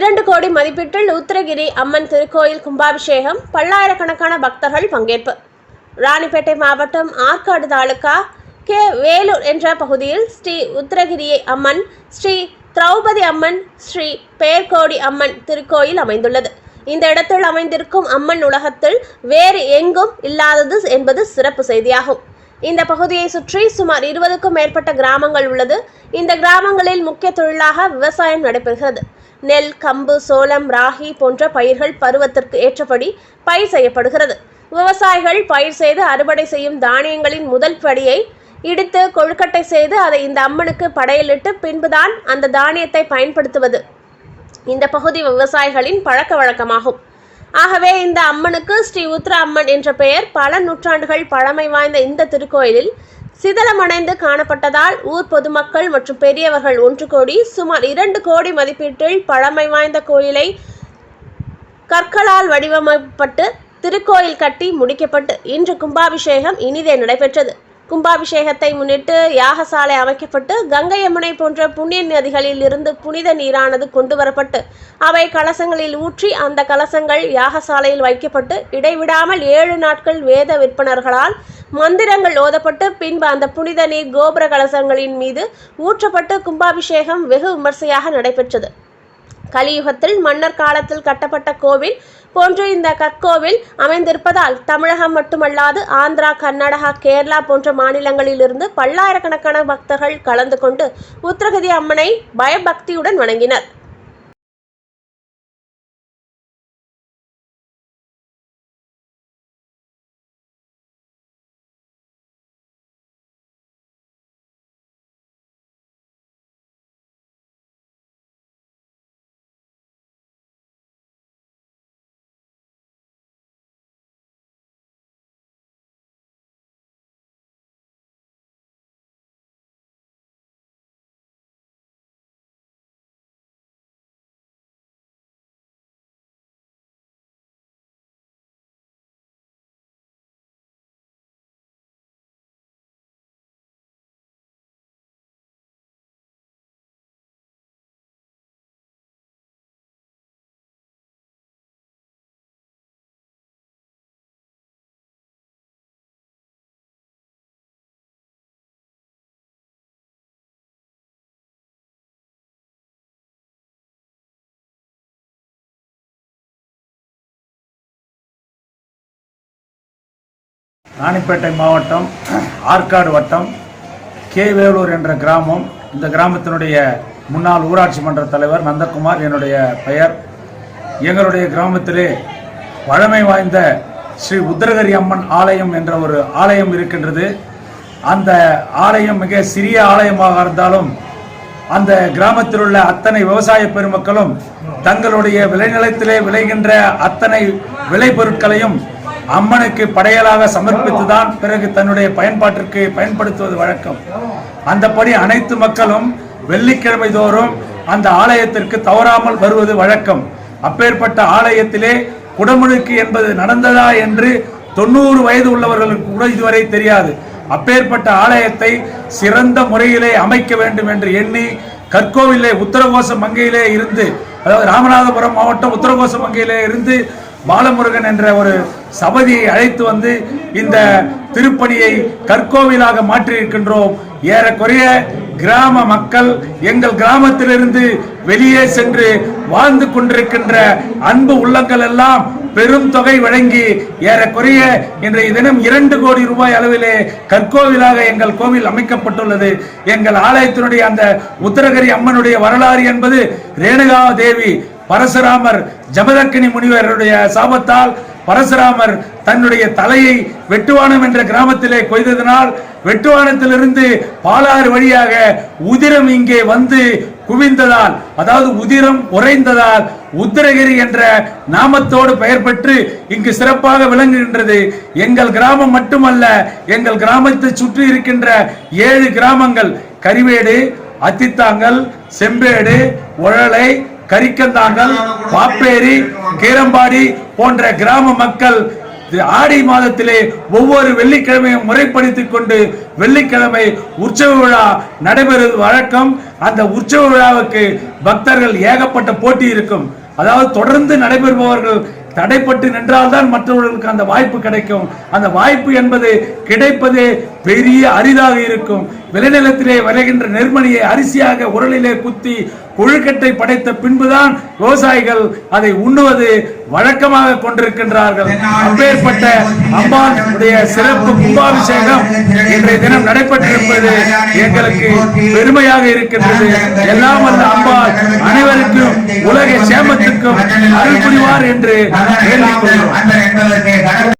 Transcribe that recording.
இரண்டு கோடி மதிப்பீட்டில் உத்தரகிரி அம்மன் திருக்கோயில் கும்பாபிஷேகம் பல்லாயிரக்கணக்கான பக்தர்கள் பங்கேற்பு. ராணிப்பேட்டை மாவட்டம் ஆற்காடு தாலுகா கே. வேலூர் என்ற பகுதியில் ஸ்ரீ உத்தரகிரி அம்மன் ஸ்ரீ திரௌபதி அம்மன் ஸ்ரீ பேர்கோடி அம்மன் திருக்கோயில் அமைந்துள்ளது. இந்த இடத்தில் அமைந்திருக்கும் அம்மன் உலகத்தில் வேறு எங்கும் இல்லாதது என்பது சிறப்பு செய்தியாகும். இந்த பகுதியை சுற்றி சுமார் இருபதுக்கும் மேற்பட்ட கிராமங்கள் உள்ளது. இந்த கிராமங்களில் முக்கிய தொழிலாக விவசாயம் நடைபெறுகிறது. நெல் கம்பு சோளம் ராகி போன்ற பயிர்கள் பருவத்திற்கு ஏற்றபடி பயிர் செய்யப்படுகிறது. விவசாயிகள் பயிர் செய்து அறுவடை செய்யும் தானியங்களின் முதல் படியை இடித்து கொழுக்கட்டை செய்து அதை இந்த அம்மனுக்கு படையலிட்டு பின்புதான் அந்த தானியத்தை பயன்படுத்துவது. இந்த பகுதி விவசாயிகளின் பழக்க வழக்கமாகும். ஆகவே இந்த அம்மனுக்கு ஸ்ரீ உத்ர அம்மன் என்ற பெயர் பல நூற்றாண்டுகள் பழமை வாய்ந்த இந்த திருக்கோயிலில் சிதலமடைந்து காணப்பட்டதால் ஊர் பொதுமக்கள் மற்றும் பெரியவர்கள் ஒன்று கோடி சுமார் இரண்டு கோடி மதிப்பீட்டில் பழமை வாய்ந்த கோயிலை கற்களால் வடிவமைக்கப்பட்டு திருக்கோயில் கட்டி முடிக்கப்பட்டு இன்று கும்பாபிஷேகம் இனிதே நடைபெற்றது. கும்பாபிஷேகத்தை முன்னிட்டு யாகசாலை அமைக்கப்பட்டு கங்கை யமுனை போன்ற புண்ணிய நதிகளில் இருந்து புனித நீரானது கொண்டு வரப்பட்டு அவை கலசங்களில் ஊற்றி அந்த கலசங்கள் யாகசாலையில் வைக்கப்பட்டு இடைவிடாமல் ஏழு நாட்கள் வேத விற்பனர்களால் மந்திரங்கள் ஓதப்பட்டு பின்பு அந்த புனித நீர் கோபுர கலசங்களின் மீது ஊற்றப்பட்டு கும்பாபிஷேகம் வெகு விமர்சையாக நடைபெற்றது. கலியுகத்தில் மன்னர் காலத்தில் கட்டப்பட்ட கோவில் போன்று இந்த கற்கோவில் அமைந்திருப்பதால் தமிழகம் மட்டுமல்லாது ஆந்திரா கர்நாடகா கேரளா போன்ற மாநிலங்களிலிருந்து பல்லாயிரக்கணக்கான பக்தர்கள் கலந்து கொண்டு உத்தரகதி அம்மனை பயபக்தியுடன் வணங்கினர். ராணிப்பேட்டை மாவட்டம் ஆற்காடு வட்டம் கே வேலூர் என்ற கிராமம். இந்த கிராமத்தினுடைய முன்னாள் ஊராட்சி மன்ற தலைவர் நந்தகுமார் என்னுடைய பெயர். எங்களுடைய கிராமத்திலே பழமை வாய்ந்த ஸ்ரீ உத்தரகரி அம்மன் ஆலயம் என்ற ஒரு ஆலயம் இருக்கின்றது. அந்த ஆலயம் மிக சிறிய ஆலயமாக இருந்தாலும் அந்த கிராமத்தில் உள்ள அத்தனை விவசாய பெருமக்களும் தங்களுடைய விளைநிலத்திலே விளைகின்ற அத்தனை விளைபொருட்களையும் அம்மனுக்கு படையலாக சமர்ப்பித்துதான் பிறகு தன்னுடைய பயன்பாட்டிற்கு பயன்படுத்துவது வழக்கம். அந்தபடி அனைத்து மக்களும் வெள்ளிக்கிழமை தோறும் அந்த ஆலயத்திற்கு தவறாமல் வருவது வழக்கம். அப்பேற்பட்ட ஆலயத்திலே குடமுழுக்கு என்பது நடந்ததா என்று தொண்ணூறு வயது உள்ளவர்களுக்கு கூட இதுவரை தெரியாது. அப்பேற்பட்ட ஆலயத்தை சிறந்த முறையிலே அமைக்க வேண்டும் என்று எண்ணி கற்கோவிலே உத்தரகோச மங்கையிலே இருந்து அதாவது ராமநாதபுரம் மாவட்டம் உத்தரகோச மங்கையிலே இருந்து பாலமுருகன் என்ற ஒரு சபதியை அழைத்து வந்து இந்த திருப்பணியை கற்கோவிலாக மாற்றியிருக்கின்றோம். ஏறக்குறைய கிராம மக்கள் எங்கள் கிராமத்திலிருந்து வெளியே சென்று வாழ்ந்து கொண்டிருக்கின்ற அன்பு உள்ளங்கள் எல்லாம் பெரும் தொகை வழங்கி ஏறக்குறைய இன்றைய தினம் இரண்டு கோடி ரூபாய் அளவிலே கற்கோவிலாக எங்கள் கோவில் அமைக்கப்பட்டுள்ளது. எங்கள் ஆலயத்தினுடைய அந்த உத்தரகரி அம்மனுடைய வரலாறு என்பது ரேணுகா தேவி பரசுராமர் ஜமதக்கினி முனிவருடைய சாபத்தால் பரசுராமர் தன்னுடைய தலையை வெட்டுவானம் என்ற கிராமத்திலே கொய்ததனால் வெட்டுவானத்திலிருந்து பாலாறு வழியாக உதிரம் இங்கே வந்து குவிந்ததால் அதாவது உதிரம் உறைந்ததால் உத்திரகிரி என்ற நாமத்தோடு பெயர் பெற்று இங்கு சிறப்பாக விளங்குகின்றது. எங்கள் கிராமம் மட்டுமல்ல எங்கள் கிராமத்தை சுற்றி இருக்கின்ற ஏழு கிராமங்கள் கரிவேடு அத்தித்தாங்கல் செம்பேடு உழலை கரிக்கந்தாங்கல் பாப்பேரி கீரம்பாடி போன்ற கிராம மக்கள் ஆடி மாதத்திலே ஒவ்வொரு வெள்ளிக்கிழமையும் முறைப்படுத்திக் கொண்டு வெள்ளிக்கிழமை உற்சவ விழா நடைபெறுவது வழக்கம். அந்த உற்சவ விழாவுக்கு பக்தர்கள் ஏகப்பட்ட போட்டி இருக்கும். அதாவது தொடர்ந்து நடைபெறுபவர்கள் தடைப்பட்டு நின்றால்தான் மற்றவர்களுக்கு அந்த வாய்ப்பு கிடைக்கும். அந்த வாய்ப்பு என்பது கிடைப்பது பெரிய அரிதாக இருக்கும். விளைநிலத்திலே விளைகின்ற நெர்மணியை அரிசியாக உரலிலே குத்தி கொழுக்கட்டை படைத்த பின்புதான் விவசாயிகள் அதை உண்ணுவது வழக்கமாக கொண்டிருக்கின்றார்கள். அப்பேற்பட்ட அம்பாளுடைய சிறப்பு கும்பாபிஷேகம் இன்றைய தினம் நடைபெற்றிருப்பது எங்களுக்கு பெருமையாக இருக்கின்றது. எல்லாம் அந்த அம்பாள் அனைவருக்கும் உலக சேமத்துக்கும் அருள் புரிவார் என்று வேண்டிக்